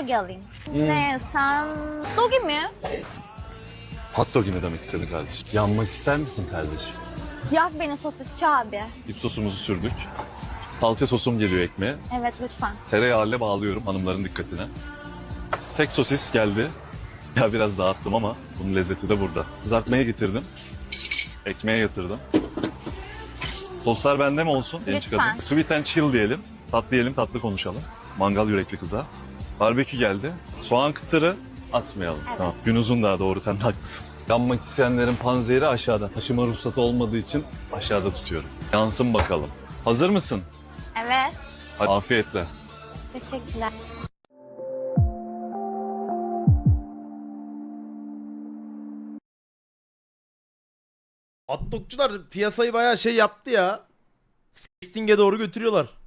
Dogi alayım. Ne sen? Dogi mi? Hot dog ne demek istedin kardeşim? Yanmak ister misin kardeşim? Yak beni sosisçi abi. Dip sosumuzu sürdük. Salça sosum geliyor ekmeğe. Evet lütfen. Tereyağıyla bağlıyorum hanımların dikkatine. Sek sosis geldi. Ya biraz dağıttım ama bunun lezzeti de burada. Kızartmaya getirdim. Ekmeğe yatırdım. Soslar bende mi olsun? Lütfen. Sweet and chill diyelim. Tatlı yiyelim, tatlı konuşalım. Mangal yürekli kıza. Barbekü geldi. Soğan kıtırı atmayalım. Evet. Tamam. Gün uzun daha doğru sen de haklısın. Yanmak isteyenlerin panzehri aşağıda. Taşıma ruhsatı olmadığı için aşağıda tutuyorum. Yansın bakalım. Hazır mısın? Evet. Hadi afiyetle. Teşekkürler. Hot dogcular piyasayı bayağı şey yaptı ya. Sexting'e doğru götürüyorlar.